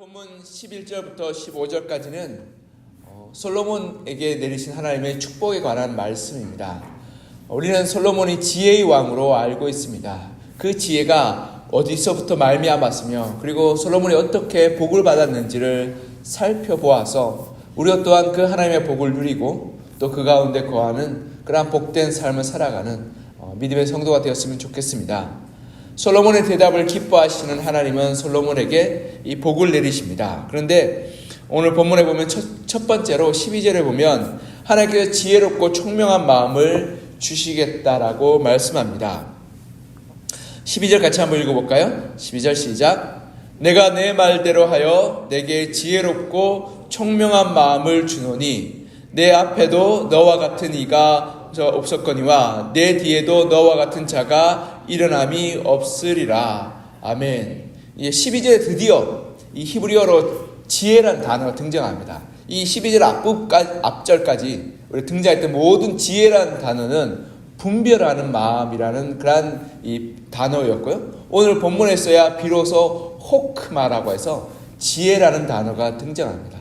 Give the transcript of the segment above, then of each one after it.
본문 11절부터 15절까지는 어, 솔로몬에게 내리신 하나님의 축복에 관한 말씀입니다. 우리는 솔로몬이 지혜의 왕으로 알고 있습니다. 그 지혜가 어디서부터 말미암았으며 그리고 솔로몬이 어떻게 복을 받았는지를 살펴보아서 우리 또한 그 하나님의 복을 누리고 또 그 가운데 거하는 그러한 복된 삶을 살아가는 어, 믿음의 성도가 되었으면 좋겠습니다. 솔로몬의 대답을 기뻐하시는 하나님은 솔로몬에게 이 복을 내리십니다. 그런데 오늘 본문에 보면 첫, 첫 번째로 12절에 보면 하나님께서 지혜롭고 총명한 마음을 주시겠다라고 말씀합니다. 12절 같이 한번 읽어볼까요? 12절 시작. 내가 내 말대로 하여 내게 지혜롭고 총명한 마음을 주노니 내 앞에도 너와 같은 이가 없었거니와 내 뒤에도 너와 같은 자가 일어남이 없으리라. 아멘. 이 12절에 드디어 이 히브리어로 지혜란 단어가 등장합니다. 이 12절 앞부까지, 앞절까지 우리 등장했던 모든 지혜란 단어는 분별하는 마음이라는 그러한 이 단어였고요. 오늘 본문에서야 비로소 호크마라고 해서 지혜라는 단어가 등장합니다.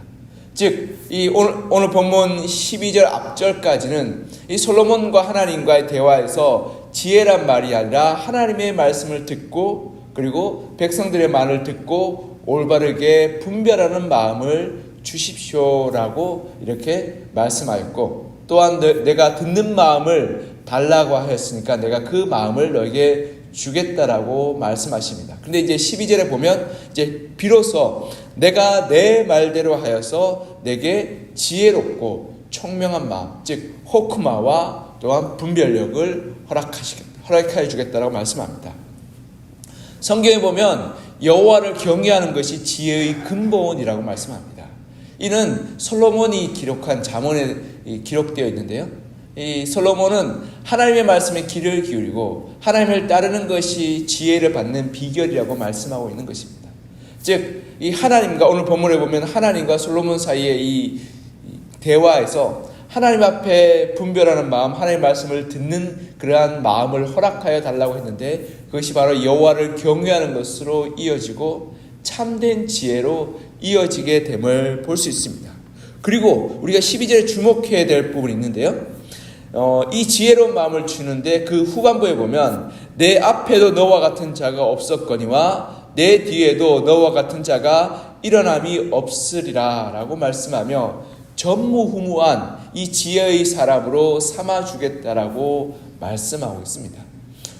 즉, 이 오늘, 오늘 본문 12절 앞절까지는 이 솔로몬과 하나님과의 대화에서 지혜란 말이 아니라 하나님의 말씀을 듣고 그리고 백성들의 말을 듣고 올바르게 분별하는 마음을 주십시오라고 이렇게 말씀하였고 또한 내가 듣는 마음을 달라고 하였으니까 내가 그 마음을 너에게 주겠다라고 말씀하십니다. 근데 이제 12절에 보면 이제 비로소 내가 내 말대로 하여서 내게 지혜롭고 총명한 마음, 즉 호크마와 또한 분별력을 허락하시겠다. 허락해 주겠다라고 말씀합니다. 성경에 보면 여호와를 경외하는 것이 지혜의 근본이라고 말씀합니다. 이는 솔로몬이 기록한 잠언에 기록되어 있는데요. 이 솔로몬은 하나님의 말씀에 귀를 기울이고 하나님을 따르는 것이 지혜를 받는 비결이라고 말씀하고 있는 것입니다. 즉, 이 하나님과 오늘 본문에 보면 하나님과 솔로몬 사이의 이 대화에서 하나님 앞에 분별하는 마음, 하나님의 말씀을 듣는 그러한 마음을 허락하여 달라고 했는데 그것이 바로 여호와를 경외하는 것으로 이어지고 참된 지혜로 이어지게 됨을 볼 수 있습니다. 그리고 우리가 12절에 주목해야 될 부분이 있는데요. 어, 이 지혜로운 마음을 주는데 그 후반부에 보면 내 앞에도 너와 같은 자가 없었거니와 내 뒤에도 너와 같은 자가 일어남이 없으리라 라고 말씀하며 전무후무한 이 지혜의 사람으로 삼아주겠다라고 말씀하고 있습니다.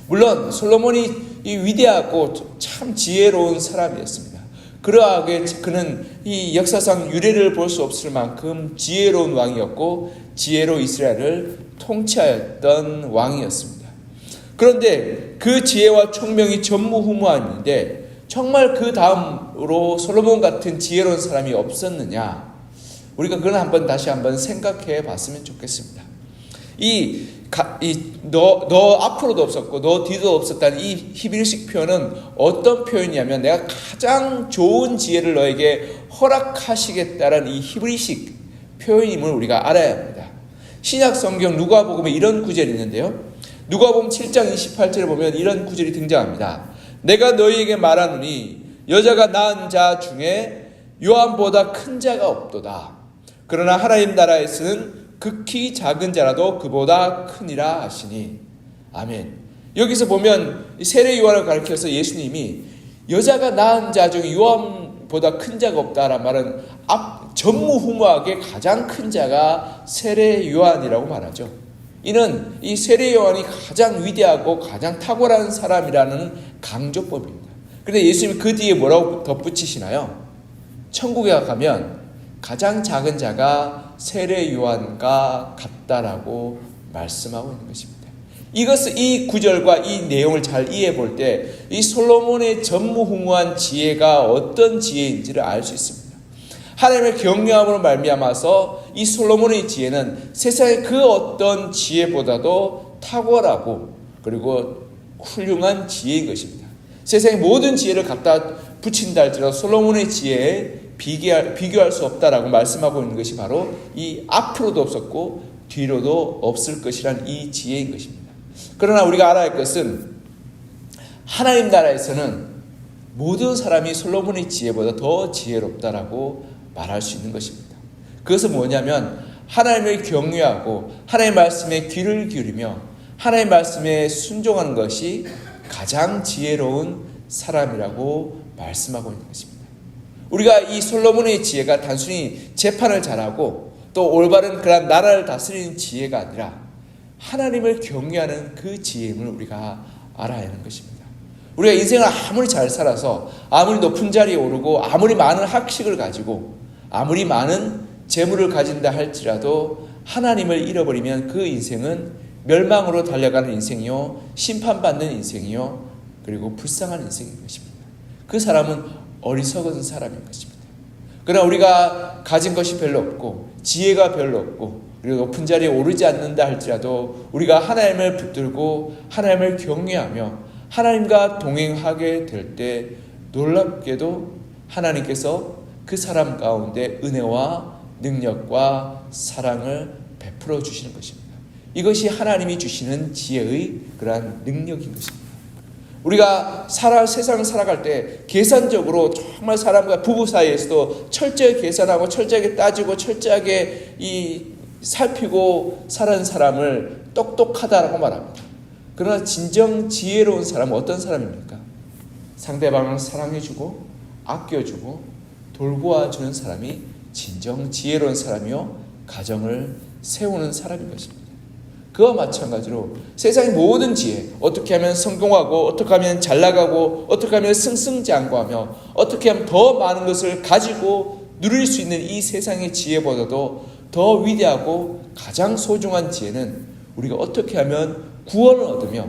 물론 솔로몬이 이 위대하고 참 지혜로운 사람이었습니다. 그러하게 그는 이 역사상 유래를 볼 수 없을 만큼 지혜로운 왕이었고 지혜로 이스라엘을 통치하였던 왕이었습니다. 그런데 그 지혜와 총명이 전무후무한인데 정말 그 다음으로 솔로몬 같은 지혜로운 사람이 없었느냐? 우리가 그건 한번 다시 한번 생각해 봤으면 좋겠습니다. 이, 이, 너, 너 앞으로도 없었고, 너 뒤도 없었다는 이 히브리식 표현은 어떤 표현이냐면 내가 가장 좋은 지혜를 너에게 허락하시겠다는 이 히브리식 표현임을 우리가 알아야 합니다. 신약 성경 누가복음에 이런 구절이 있는데요. 누가복음 7장 28절에 보면 이런 구절이 등장합니다. 내가 너희에게 말하노니 여자가 낳은 자 중에 요한보다 큰 자가 없도다. 그러나 하나님 나라에서는 극히 작은 자라도 그보다 크니라 하시니. 아멘. 여기서 보면 세례 요한을 가리켜서 예수님이 여자가 낳은 자 중에 요한보다 큰 자가 없다라는 말은 앞 전무후무하게 가장 큰 자가 세례 요한이라고 말하죠. 이는 이 세례 요한이 가장 위대하고 가장 탁월한 사람이라는 강조법입니다. 그런데 예수님이 그 뒤에 뭐라고 덧붙이시나요? 천국에 가면 가장 작은 자가 세례 요한과 같다라고 말씀하고 있는 것입니다. 이것을 이 구절과 이 내용을 잘 이해해 볼 때 이 솔로몬의 전무후무한 지혜가 어떤 지혜인지를 알 수 있습니다. 하나님의 경외함으로 말미암아서 이 솔로몬의 지혜는 세상의 그 어떤 지혜보다도 탁월하고 그리고 훌륭한 지혜인 것입니다. 세상의 모든 지혜를 갖다 붙인다 할지라도 솔로몬의 지혜에 비교할, 비교할 수 없다라고 말씀하고 있는 것이 바로 이 앞으로도 없었고 뒤로도 없을 것이란 이 지혜인 것입니다. 그러나 우리가 알아야 할 것은 하나님 나라에서는 모든 사람이 솔로몬의 지혜보다 더 지혜롭다라고 말할 수 있는 것입니다. 그것은 뭐냐면 하나님을 경외하고 하나님의 말씀에 귀를 기울이며 하나님의 말씀에 순종하는 것이 가장 지혜로운 사람이라고 말씀하고 있는 것입니다. 우리가 이 솔로몬의 지혜가 단순히 재판을 잘하고 또 올바른 그런 나라를 다스리는 지혜가 아니라 하나님을 경외하는 그 지혜임을 우리가 알아야 하는 것입니다. 우리가 인생을 아무리 잘 살아서 아무리 높은 자리에 오르고 아무리 많은 학식을 가지고 아무리 많은 재물을 가진다 할지라도 하나님을 잃어버리면 그 인생은 멸망으로 달려가는 인생이요 심판받는 인생이요 그리고 불쌍한 인생인 것입니다. 그 사람은 어리석은 사람인 것입니다. 그러나 우리가 가진 것이 별로 없고 지혜가 별로 없고 그리고 높은 자리에 오르지 않는다 할지라도 우리가 하나님을 붙들고 하나님을 경외하며 하나님과 동행하게 될 때 놀랍게도 하나님께서 그 사람 가운데 은혜와 능력과 사랑을 베풀어 주시는 것입니다. 이것이 하나님이 주시는 지혜의 그러한 능력인 것입니다. 우리가 살아 세상을 살아갈 때 계산적으로 정말 사람과 부부 사이에서도 철저히 계산하고 철저하게 따지고 철저하게 이 살피고 사는 사람을 똑똑하다라고 말합니다. 그러나 진정 지혜로운 사람은 어떤 사람입니까? 상대방을 사랑해주고 아껴주고 돌보아주는 사람이 진정 지혜로운 사람이요 가정을 세우는 사람인 것입니다. 그와 마찬가지로 세상의 모든 지혜, 어떻게 하면 성공하고, 어떻게 하면 잘 나가고, 어떻게 하면 승승장구하며, 어떻게 하면 더 많은 것을 가지고 누릴 수 있는 이 세상의 지혜보다도 더 위대하고 가장 소중한 지혜는 우리가 어떻게 하면 구원을 얻으며,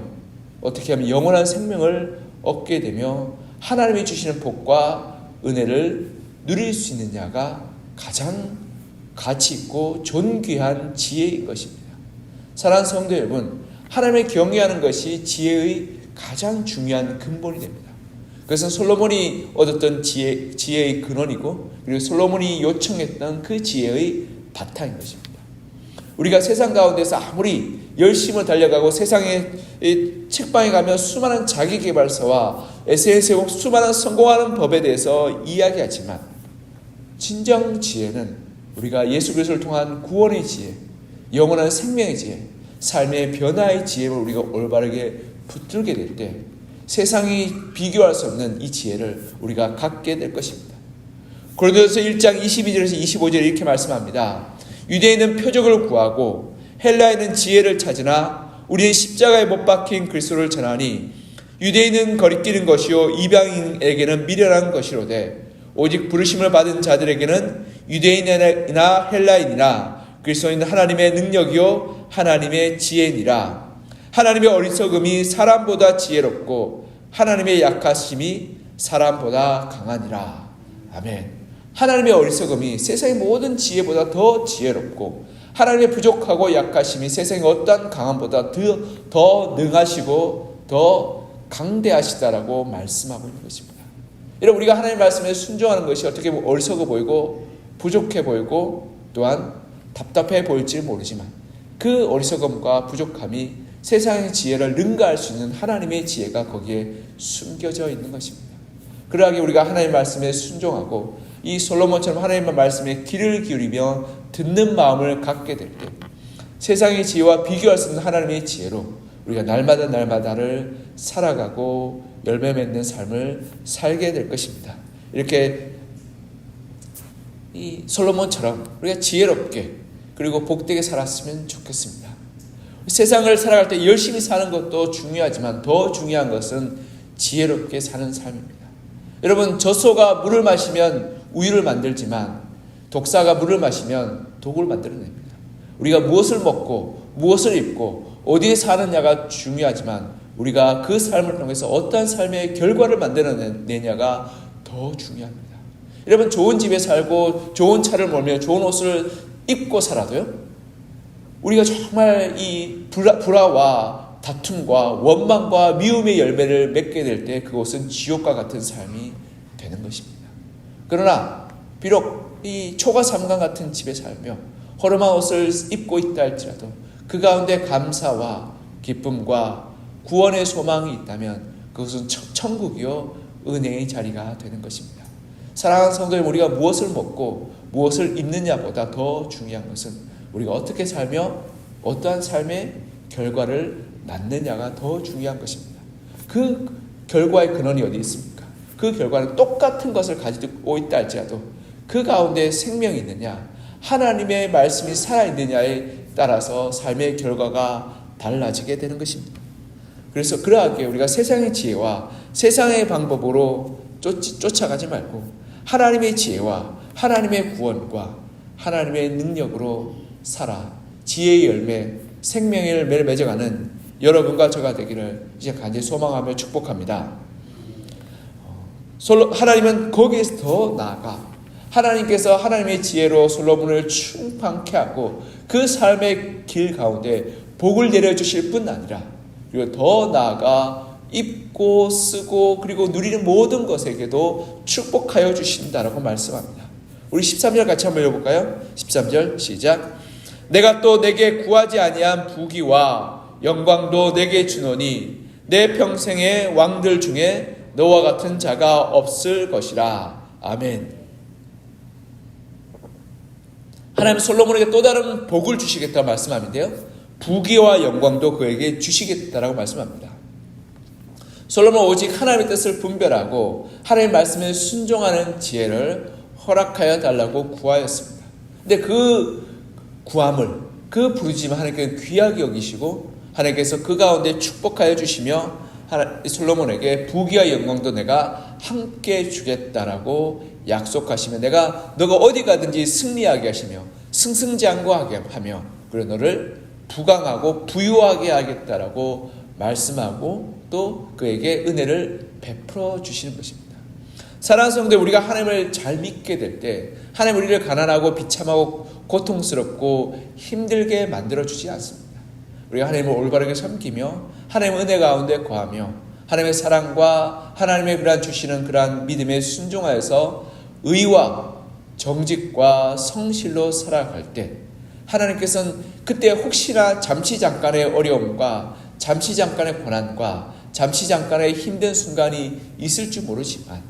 어떻게 하면 영원한 생명을 얻게 되며, 하나님이 주시는 복과 은혜를 누릴 수 있느냐가 가장 가치 있고 존귀한 지혜인 것입니다. 사랑하는 성도 여러분, 하나님을 경외하는 것이 지혜의 가장 중요한 근본이 됩니다. 그것은 솔로몬이 얻었던 지혜, 지혜의 근원이고, 그리고 솔로몬이 요청했던 그 지혜의 바탕인 것입니다. 우리가 세상 가운데서 아무리 열심히 달려가고 세상의 책방에 가면 수많은 자기개발서와 SNS에 수많은 성공하는 법에 대해서 이야기하지만, 진정 지혜는 우리가 예수 그리스도를 통한 구원의 지혜, 영원한 생명의 지혜, 삶의 변화의 지혜를 우리가 올바르게 붙들게 될 때 세상이 비교할 수 없는 이 지혜를 우리가 갖게 될 것입니다. 고린도서 1장 22절에서 25절에 이렇게 말씀합니다. 유대인은 표적을 구하고 헬라인은 지혜를 찾으나 우리는 십자가에 못 박힌 그리스도를 전하니 유대인은 거리끼는 것이요 이방인에게는 미련한 것이로되 오직 부르심을 받은 자들에게는 유대인이나 헬라인이나 그리스도인 하나님의 능력이요 하나님의 지혜니라. 하나님의 어리석음이 사람보다 지혜롭고 하나님의 약하심이 사람보다 강하니라. 아멘. 하나님의 어리석음이 세상의 모든 지혜보다 더 지혜롭고 하나님의 부족하고 약하심이 세상의 어떠한 강함보다 더, 더 능하시고 더 강대하시다라고 말씀하고 있는 것입니다. 이런 우리가 하나님의 말씀에 순종하는 것이 어떻게 어리석어 보이고 부족해 보이고 또한 답답해 보일지 모르지만 그 어리석음과 부족함이 세상의 지혜를 능가할 수 있는 하나님의 지혜가 거기에 숨겨져 있는 것입니다. 그러하게 우리가 하나님의 말씀에 순종하고 이 솔로몬처럼 하나님의 말씀에 귀를 기울이며 듣는 마음을 갖게 될 때 세상의 지혜와 비교할 수 있는 하나님의 지혜로 우리가 날마다 날마다를 살아가고 열매 맺는 삶을 살게 될 것입니다. 이렇게 이 솔로몬처럼 우리가 지혜롭게 그리고 복되게 살았으면 좋겠습니다. 세상을 살아갈 때 열심히 사는 것도 중요하지만 더 중요한 것은 지혜롭게 사는 삶입니다. 여러분 젖소가 물을 마시면 우유를 만들지만 독사가 물을 마시면 독을 만들어냅니다. 우리가 무엇을 먹고 무엇을 입고 어디에 사느냐가 중요하지만 우리가 그 삶을 통해서 어떠한 삶의 결과를 만들어내냐가 더 중요합니다. 여러분 좋은 집에 살고 좋은 차를 몰며 좋은 옷을 입고 살아도요. 우리가 정말 이 불화, 불화와 다툼과 원망과 미움의 열매를 맺게 될 때 그것은 지옥과 같은 삶이 되는 것입니다. 그러나 비록 이 초가 삼강 같은 집에 살며 허름한 옷을 입고 있다 할지라도 그 가운데 감사와 기쁨과 구원의 소망이 있다면 그것은 천국이요 은혜의 자리가 되는 것입니다. 사랑하는 성도님, 우리가 무엇을 먹고 무엇을 입느냐보다 더 중요한 것은 우리가 어떻게 살며 어떠한 삶의 결과를 낳느냐가 더 중요한 것입니다. 그 결과의 근원이 어디 있습니까? 그 결과는 똑같은 것을 가지고 있다 할지라도 그 가운데 생명이 있느냐, 하나님의 말씀이 살아있느냐에 따라서 삶의 결과가 달라지게 되는 것입니다. 그래서 그러하게 우리가 세상의 지혜와 세상의 방법으로 쫓, 쫓아가지 말고 하나님의 지혜와 하나님의 구원과 하나님의 능력으로 살아 지혜의 열매, 생명의 열매를 맺어가는 여러분과 저가 되기를 이제 간절히 소망하며 축복합니다. 솔로, 하나님은 거기에서 더 나아가 하나님께서 하나님의 지혜로 솔로몬을 충만케 하고 그 삶의 길 가운데 복을 내려주실 뿐 아니라 그리고 더 나아가 입 고 쓰고 그리고 누리는 모든 것에게도 축복하여 주신다라고 말씀합니다. 우리 13절 같이 한번 읽어볼까요? 13절 시작. 내가 또 내게 구하지 아니한 부귀와 영광도 내게 주노니 내 평생의 왕들 중에 너와 같은 자가 없을 것이라. 아멘. 하나님 솔로몬에게 또 다른 복을 주시겠다 말씀하는데요. 부귀와 영광도 그에게 주시겠다라고 말씀합니다. 솔로몬 오직 하나님의 뜻을 분별하고 하나님의 말씀에 순종하는 지혜를 허락하여 달라고 구하였습니다. 근데 그 구함을 그 부르짖음 하나님께 귀하게 여기시고 하나님께서 그 가운데 축복하여 주시며 솔로몬에게 부귀와 영광도 내가 함께 주겠다라고 약속하시며 내가 너가 어디 가든지 승리하게 하시며 승승장구하게 하며 그리고 너를 부강하고 부유하게 하겠다라고 말씀하고 또 그에게 은혜를 베풀어 주시는 것입니다. 사랑하는 성도 우리가 하나님을 잘 믿게 될 때 하나님 우리를 가난하고 비참하고 고통스럽고 힘들게 만들어 주지 않습니다. 우리가 하나님을 올바르게 섬기며 하나님의 은혜 가운데 거하며 하나님의 사랑과 하나님의 그러한 주시는 그러한 믿음에 순종하여서 의와 정직과 성실로 살아갈 때 하나님께서는 그때 혹시나 잠시 잠깐의 어려움과 잠시 잠깐의 고난과 잠시 잠깐의 힘든 순간이 있을지 모르지만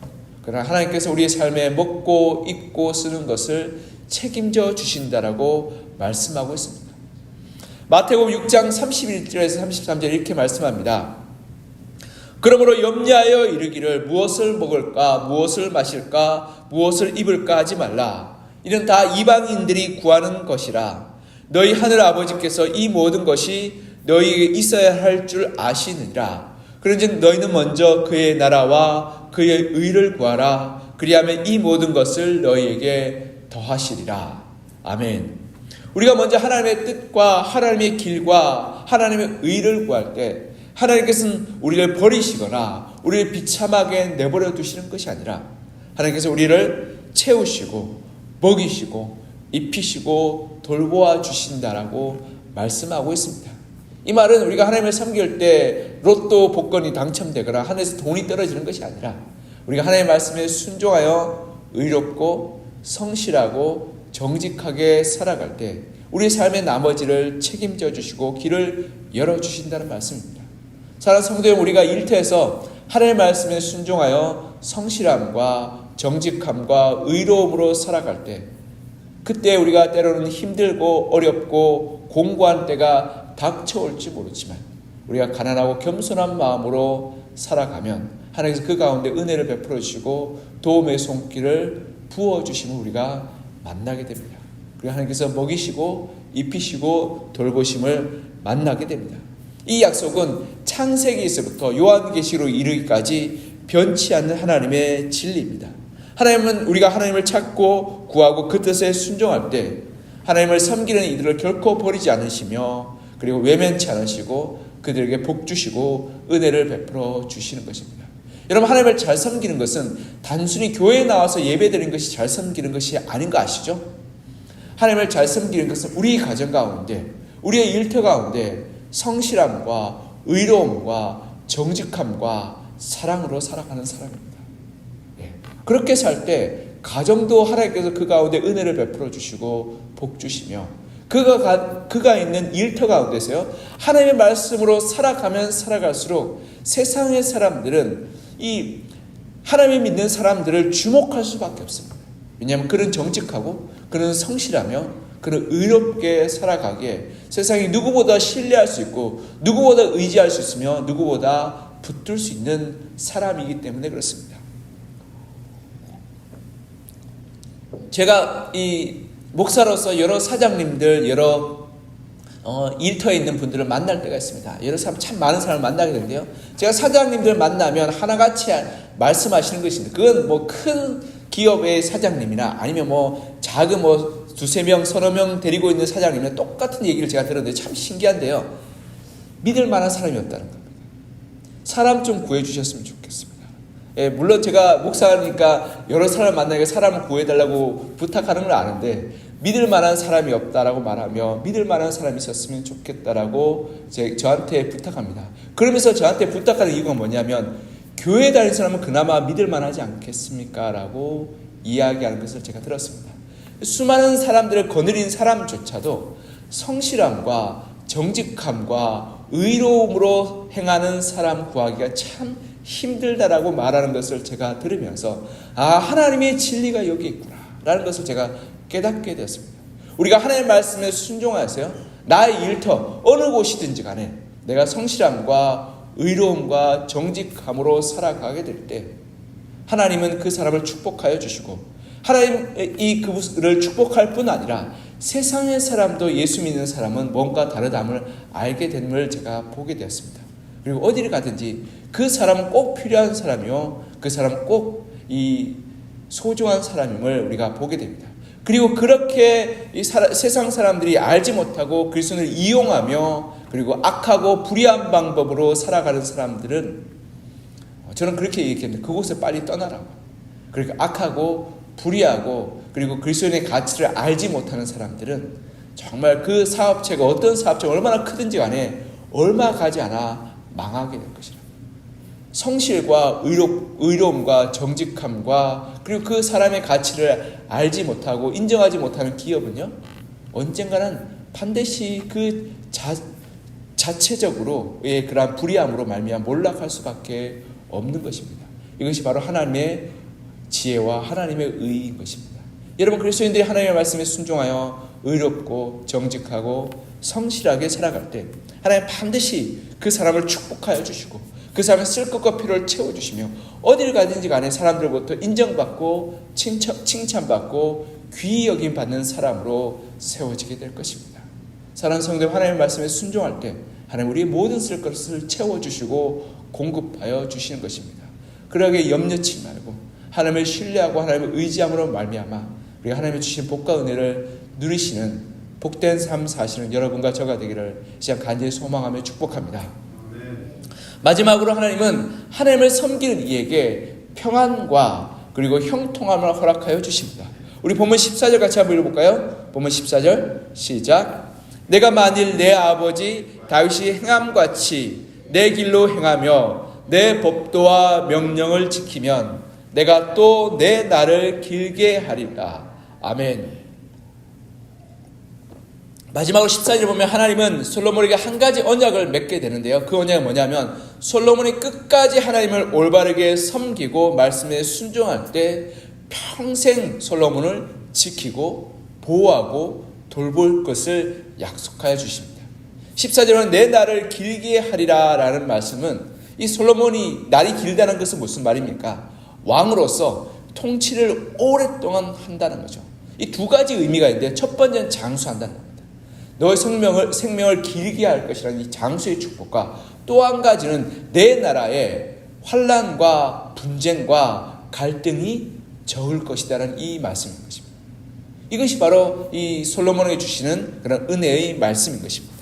그러나 하나님께서 우리의 삶에 먹고 입고 쓰는 것을 책임져 주신다라고 말씀하고 있습니다. 마태복음 6장 31절에서 33절 이렇게 말씀합니다. 그러므로 염려하여 이르기를 무엇을 먹을까 무엇을 마실까 무엇을 입을까 하지 말라. 이는 다 이방인들이 구하는 것이라. 너희 하늘 아버지께서 이 모든 것이 너희에게 있어야 할 줄 아시느니라. 그런즉 너희는 먼저 그의 나라와 그의 의를 구하라. 그리하면 이 모든 것을 너희에게 더하시리라. 아멘. 우리가 먼저 하나님의 뜻과 하나님의 길과 하나님의 의를 구할 때 하나님께서는 우리를 버리시거나 우리를 비참하게 내버려 두시는 것이 아니라 하나님께서 우리를 채우시고 먹이시고 입히시고 돌보아 주신다라고 말씀하고 있습니다. 이 말은 우리가 하나님을 섬길 때 로또 복권이 당첨되거나 하늘에서 돈이 떨어지는 것이 아니라 우리가 하나님의 말씀에 순종하여 의롭고 성실하고 정직하게 살아갈 때 우리 삶의 나머지를 책임져 주시고 길을 열어 주신다는 말씀입니다. 사랑 성도여 우리가 일터에서 하나님의 말씀에 순종하여 성실함과 정직함과 의로움으로 살아갈 때 그때 우리가 때로는 힘들고 어렵고 공고한 때가 닥쳐올지 모르지만 우리가 가난하고 겸손한 마음으로 살아가면 하나님께서 그 가운데 은혜를 베풀어 주시고 도움의 손길을 부어 주시면 우리가 만나게 됩니다. 그리고 하나님께서 먹이시고 입히시고 돌보심을 만나게 됩니다. 이 약속은 창세기에서부터 요한계시로 이르기까지 변치 않는 하나님의 진리입니다. 하나님은 우리가 하나님을 찾고 구하고 그 뜻에 순종할 때 하나님을 섬기는 이들을 결코 버리지 않으시며 그리고 외면치 않으시고 그들에게 복 주시고 은혜를 베풀어 주시는 것입니다. 여러분 하나님을 잘 섬기는 것은 단순히 교회에 나와서 예배드리는 것이 잘 섬기는 것이 아닌 거 아시죠? 하나님을 잘 섬기는 것은 우리 가정 가운데 우리의 일터 가운데 성실함과 의로움과 정직함과 사랑으로 살아가는 사람입니다. 예. 그렇게 살 때 가정도 하나님께서 그 가운데 은혜를 베풀어 주시고 복 주시며 그가 가, 그가 있는 일터 가운데서요 하나님의 말씀으로 살아가면 살아갈수록 세상의 사람들은 이 하나님을 믿는 사람들을 주목할 수밖에 없습니다. 왜냐하면 그는 정직하고 그는 성실하며 그는 의롭게 살아가기에 세상이 누구보다 신뢰할 수 있고 누구보다 의지할 수 있으며 누구보다 붙들 수 있는 사람이기 때문에 그렇습니다. 제가 이 목사로서 여러 사장님들, 여러 어, 일터에 있는 분들을 만날 때가 있습니다. 여러 사람 참 많은 사람을 만나게 되는데요. 제가 사장님들 만나면 하나같이 말씀하시는 것인데 그건 뭐 큰 기업의 사장님이나 아니면 뭐 작은 뭐 두세 명, 서너 명 데리고 있는 사장님이나 똑같은 얘기를 제가 들었는데 참 신기한데요. 믿을 만한 사람이 없다는 겁니다. 사람 좀 구해주셨으면 좋겠습니다. 예, 물론 제가 목사니까 여러 사람 만나게 사람을 구해달라고 부탁하는 걸 아는데 믿을 만한 사람이 없다라고 말하며 믿을 만한 사람이 있었으면 좋겠다라고 제, 저한테 부탁합니다. 그러면서 저한테 부탁하는 이유가 뭐냐면 교회 다니는 사람은 그나마 믿을 만하지 않겠습니까? 라고 이야기하는 것을 제가 들었습니다. 수많은 사람들을 거느린 사람조차도 성실함과 정직함과 의로움으로 행하는 사람 구하기가 참 힘들다라고 말하는 것을 제가 들으면서 아 하나님의 진리가 여기 있구나라는 것을 제가 깨닫게 되었습니다. 우리가 하나님의 말씀에 순종하세요. 나의 일터 어느 곳이든지 간에 내가 성실함과 의로움과 정직함으로 살아가게 될 때 하나님은 그 사람을 축복하여 주시고 하나님이 그를 축복할 뿐 아니라 세상의 사람도 예수 믿는 사람은 뭔가 다르담을 알게 됨을 제가 보게 되었습니다. 그리고 어디를 가든지 그 사람은 꼭 필요한 사람이요. 그 사람은 꼭 이 소중한 사람임을 우리가 보게 됩니다. 그리고 그렇게 이 사, 세상 사람들이 알지 못하고 그리스도를 이용하며 그리고 악하고 불의한 방법으로 살아가는 사람들은 저는 그렇게 얘기합니다. 그곳에 빨리 떠나라고. 그러니까 악하고 불의하고 그리고 그리스도의 가치를 알지 못하는 사람들은 정말 그 사업체가 어떤 사업체가 얼마나 크든지 간에 얼마 가지 않아 망하게 될 것이라. 성실과 의로, 의로움과 정직함과 그리고 그 사람의 가치를 알지 못하고 인정하지 못하는 기업은요 언젠가는 반드시 그 자, 자체적으로의 그러한 불의함으로 말미암아 몰락할 수밖에 없는 것입니다. 이것이 바로 하나님의 지혜와 하나님의 의인 것입니다. 여러분 그리스도인들이 하나님의 말씀에 순종하여 의롭고 정직하고 성실하게 살아갈 때 하나님 반드시 그 사람을 축복하여 주시고 그 사람의 쓸 것과 필요를 채워주시며 어디를 가든지 간에 사람들로부터 인정받고 칭찬, 칭찬받고 귀히 여김 받는 사람으로 세워지게 될 것입니다. 사랑하는 성도 하나님의 말씀에 순종할 때 하나님 우리의 모든 쓸 것을 채워주시고 공급하여 주시는 것입니다. 그러게 염려치 말고 하나님을 신뢰하고 하나님을 의지함으로 말미암아 우리가 하나님의 주신 복과 은혜를 누리시는 복된 삶 사시는 여러분과 저가 되기를 시작 간절히 소망하며 축복합니다. 마지막으로 하나님은 하나님을 섬기는 이에게 평안과 그리고 형통함을 허락하여 주십니다. 우리 본문 14절 같이 한번 읽어볼까요? 본문 14절 시작. 내가 만일 내 아버지 다윗이 행함같이 내 길로 행하며 내 법도와 명령을 지키면 내가 또 내 날을 길게 하리라. 아멘. 마지막으로 14절 보면 하나님은 솔로몬에게 한 가지 언약을 맺게 되는데요. 그 언약은 뭐냐면 솔로몬이 끝까지 하나님을 올바르게 섬기고 말씀에 순종할 때 평생 솔로몬을 지키고 보호하고 돌볼 것을 약속하여 주십니다. 14절은 내 날을 길게 하리라 라는 말씀은 이 솔로몬이 날이 길다는 것은 무슨 말입니까? 왕으로서 통치를 오랫동안 한다는 거죠. 이 두 가지 의미가 있는데 첫 번째는 장수한다는 겁니다. 너의 생명을, 생명을 길게 할 것이라는 이 장수의 축복과 또 한 가지는 내 나라에 환란과 분쟁과 갈등이 적을 것이다라는 이 말씀인 것입니다. 이것이 바로 이 솔로몬에게 주시는 그런 은혜의 말씀인 것입니다.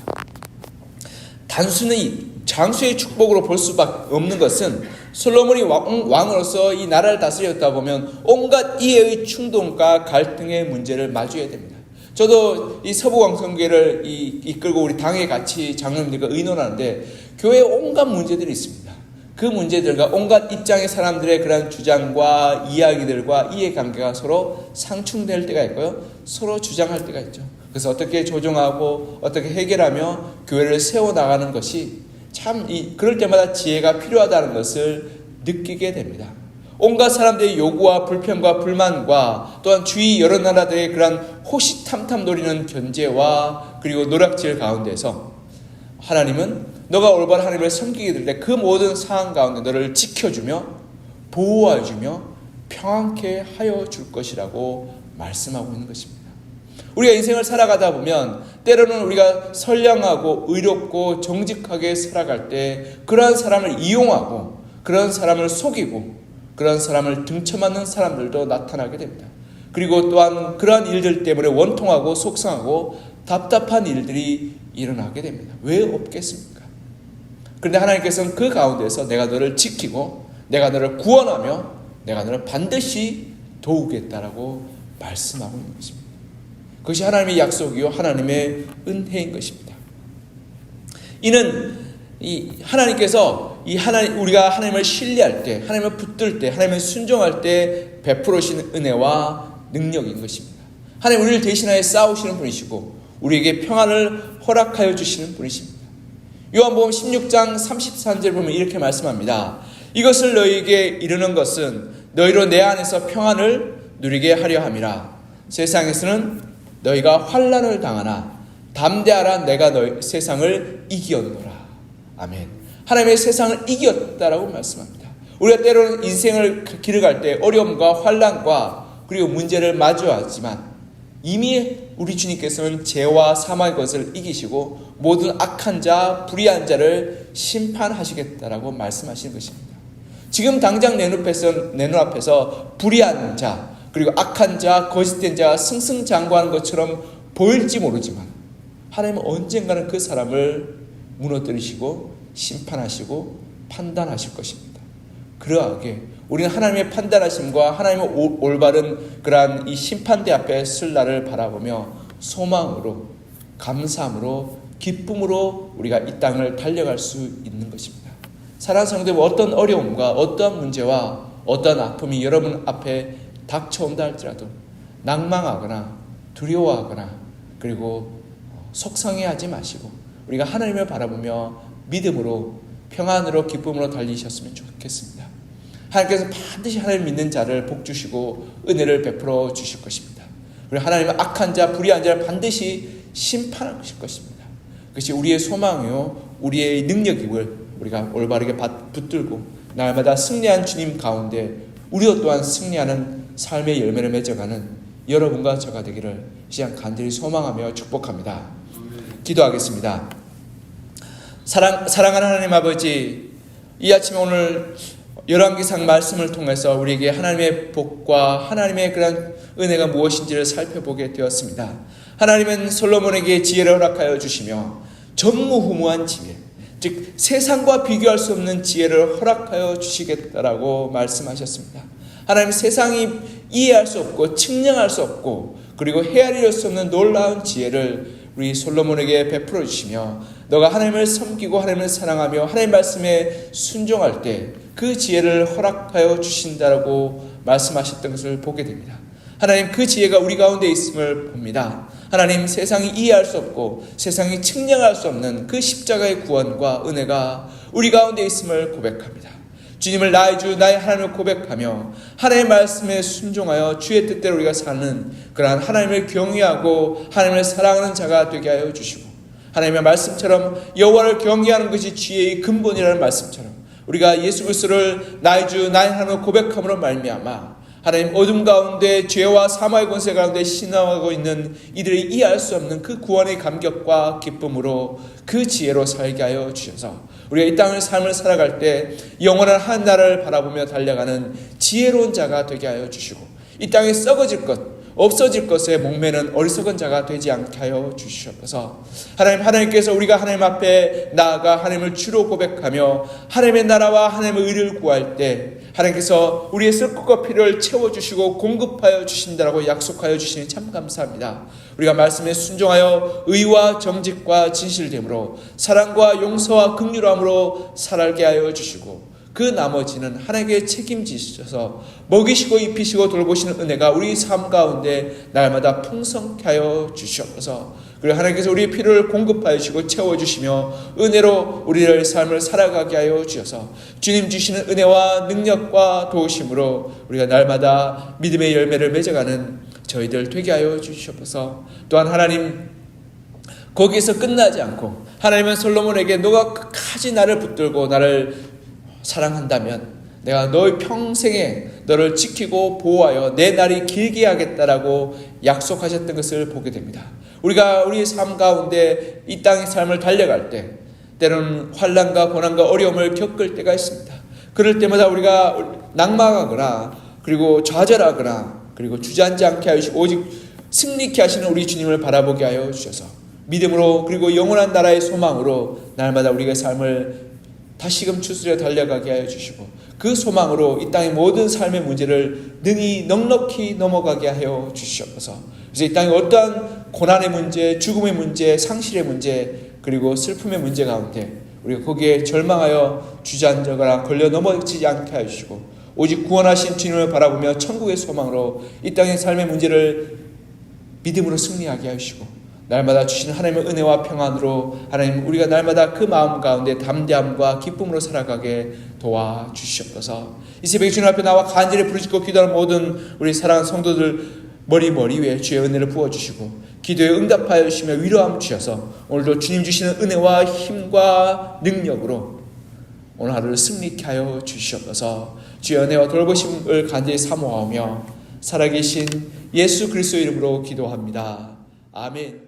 단순히 장수의 축복으로 볼 수밖에 없는 것은 솔로몬이 왕 으로서 이 나라를 다스렸다 보면 온갖 이해의 충동과 갈등의 문제를 마주해야 됩니다. 저도 이 서부왕성교회를 이끌고 우리 당에 같이 장로님들과 의논하는데 교회에 온갖 문제들이 있습니다. 그 문제들과 온갖 입장의 사람들의 그런 주장과 이야기들과 이해관계가 서로 상충될 때가 있고요. 서로 주장할 때가 있죠. 그래서 어떻게 조정하고 어떻게 해결하며 교회를 세워나가는 것이 참 이, 그럴 때마다 지혜가 필요하다는 것을 느끼게 됩니다. 온갖 사람들의 요구와 불평과 불만과 또한 주위 여러 나라들의 그러한 호시탐탐 노리는 견제와 그리고 노략질 가운데서 하나님은 너가 올바른 하나님을 섬기게 될 때 그 모든 상황 가운데 너를 지켜주며 보호해주며 평안케 하여 줄 것이라고 말씀하고 있는 것입니다. 우리가 인생을 살아가다 보면 때로는 우리가 선량하고 의롭고 정직하게 살아갈 때 그러한 사람을 이용하고 그런 사람을 속이고 그런 사람을 등쳐맞는 사람들도 나타나게 됩니다. 그리고 또한 그러한 일들 때문에 원통하고 속상하고 답답한 일들이 일어나게 됩니다. 왜 없겠습니까? 그런데 하나님께서는 그 가운데서 내가 너를 지키고 내가 너를 구원하며 내가 너를 반드시 도우겠다라고 말씀하고 있는 것입니다. 그것이 하나님의 약속이요 하나님의 은혜인 것입니다. 이는 이 하나님께서 이 하나님 우리가 하나님을 신뢰할 때, 하나님을 붙들 때, 하나님을 순종할 때 베풀어시는 은혜와 능력인 것입니다. 하나님 우리를 대신하여 싸우시는 분이시고 우리에게 평안을 허락하여 주시는 분이십니다. 요한복음 16장 33절 보면 이렇게 말씀합니다. 이것을 너희에게 이르는 것은 너희로 내 안에서 평안을 누리게 하려 함이라. 세상에서는 너희가 환란을 당하나 담대하라 내가 너희 세상을 이기었노라. 아멘. 하나님의 세상을 이겼다라고 말씀합니다. 우리가 때로는 인생을 길을 갈 때 어려움과 환란과 그리고 문제를 마주하지만 이미 우리 주님께서는 죄와 사망의 것을 이기시고 모든 악한 자, 불의한 자를 심판하시겠다라고 말씀하시는 것입니다. 지금 당장 내 눈앞에서, 내 눈앞에서 불의한 자, 그리고 악한 자, 거짓된 자가 승승장구하는 것처럼 보일지 모르지만 하나님은 언젠가는 그 사람을 무너뜨리시고 심판하시고 판단하실 것입니다. 그러하게 우리는 하나님의 판단하심과 하나님의 올바른 그러한 이 심판대 앞에 쓸 날을 바라보며 소망으로 감사함으로 기쁨으로 우리가 이 땅을 달려갈 수 있는 것입니다. 사랑하는 성도 어떤 어려움과 어떠한 문제와 어떠한 아픔이 여러분 앞에 닥쳐온다 할지라도 낭망하거나 두려워하거나 그리고 속상해하지 마시고 우리가 하나님을 바라보며 믿음으로 평안으로 기쁨으로 달리셨으면 좋겠습니다. 하나님께서 반드시 하나님 믿는 자를 복 주시고 은혜를 베풀어 주실 것입니다. 그리고 하나님은 악한 자, 불의한 자를 반드시 심판하실 것입니다. 그것이 우리의 소망이요, 우리의 능력임을 우리가 올바르게 붙들고 날마다 승리한 주님 가운데 우리도 또한 승리하는 삶의 열매를 맺어가는 여러분과 저가 되기를 시간 간절히 소망하며 축복합니다. 기도하겠습니다. 사랑, 사랑하는 하나님 아버지, 이 아침에 오늘 열왕기상 말씀을 통해서 우리에게 하나님의 복과 하나님의 그런 은혜가 무엇인지를 살펴보게 되었습니다. 하나님은 솔로몬에게 지혜를 허락하여 주시며 전무후무한 지혜, 즉 세상과 비교할 수 없는 지혜를 허락하여 주시겠다라고 말씀하셨습니다. 하나님 세상이 이해할 수 없고 측량할 수 없고 그리고 헤아릴 수 없는 놀라운 지혜를 우리 솔로몬에게 베풀어 주시며 너가 하나님을 섬기고 하나님을 사랑하며 하나님 말씀에 순종할 때 그 지혜를 허락하여 주신다라고 말씀하셨던 것을 보게 됩니다. 하나님 그 지혜가 우리 가운데 있음을 봅니다. 하나님 세상이 이해할 수 없고 세상이 측량할 수 없는 그 십자가의 구원과 은혜가 우리 가운데 있음을 고백합니다. 주님을 나의 주 나의 하나님을 고백하며 하나님의 말씀에 순종하여 주의 뜻대로 우리가 사는 그러한 하나님을 경외하고 하나님을 사랑하는 자가 되게 하여 주시고 하나님의 말씀처럼 여호와를 경외하는 것이 지혜의 근본이라는 말씀처럼 우리가 예수 그리스도를 나의 주 나의 하나님을 고백함으로 말미암아 하나님 어둠 가운데 죄와 사마의 권세 가운데 신앙하고 있는 이들이 이해할 수 없는 그 구원의 감격과 기쁨으로 그 지혜로 살게 하여 주셔서 우리가 이 땅을 삶을 살아갈 때 영원한 한 나라를 바라보며 달려가는 지혜로운 자가 되게 하여 주시고 이 땅에 썩어질 것 없어질 것에 목매는 어리석은 자가 되지 않게 하여 주시옵소서. 하나님, 하나님께서 우리가 하나님 앞에 나아가 하나님을 주로 고백하며 하나님의 나라와 하나님의 의를 구할 때 하나님께서 우리의 쓸 것과 필요를 채워주시고 공급하여 주신다라고 약속하여 주시니 참 감사합니다. 우리가 말씀에 순종하여 의와 정직과 진실됨으로 사랑과 용서와 극률함으로 살게 하여 주시고 그 나머지는 하나님께 책임지셔서 먹이시고 입히시고 돌보시는 은혜가 우리 삶 가운데 날마다 풍성케 하여 주시옵소서. 그리고 하나님께서 우리의 필요를 공급하여 주시고 채워주시며 은혜로 우리의 삶을 살아가게 하여 주셔서 주님 주시는 은혜와 능력과 도우심으로 우리가 날마다 믿음의 열매를 맺어가는 저희들 되게 하여 주시옵소서. 또한 하나님 거기에서 끝나지 않고 하나님은 솔로몬에게 너가 끝까지 나를 붙들고 나를 사랑한다면 내가 너의 평생에 너를 지키고 보호하여 내 날이 길게 하겠다라고 약속하셨던 것을 보게 됩니다. 우리가 우리의 삶 가운데 이 땅의 삶을 달려갈 때 때로는 환란과 고난과 어려움을 겪을 때가 있습니다. 그럴 때마다 우리가 낙망하거나 그리고 좌절하거나 그리고 주저앉지 않게 하시고 오직 승리케 하시는 우리 주님을 바라보게 하여 주셔서 믿음으로 그리고 영원한 나라의 소망으로 날마다 우리의 삶을 다시금 추스려 달려가게 하여 주시고 그 소망으로 이 땅의 모든 삶의 문제를 능히 넉넉히 넘어가게 하여 주시옵소서. 그래서 이 땅의 어떠한 고난의 문제, 죽음의 문제, 상실의 문제, 그리고 슬픔의 문제 가운데 우리가 거기에 절망하여 주저앉거나 걸려 넘어지지 않게 하여 주시고 오직 구원하신 주님을 바라보며 천국의 소망으로 이 땅의 삶의 문제를 믿음으로 승리하게 하시고 날마다 주시는 하나님의 은혜와 평안으로 하나님 우리가 날마다 그 마음 가운데 담대함과 기쁨으로 살아가게 도와 주시옵소서. 이 새벽에 주님 앞에 나와 간절히 부르짖고 기도하는 모든 우리 사랑하는 성도들 머리 머리 위에 주의 은혜를 부어 주시고 기도에 응답하여 주시며 위로함 주셔서 오늘도 주님 주시는 은혜와 힘과 능력으로 오늘 하루를 승리케 하여 주시옵소서. 주의 은혜와 돌보심을 간절히 사모하며 살아계신 예수 그리스도 이름으로 기도합니다. 아멘.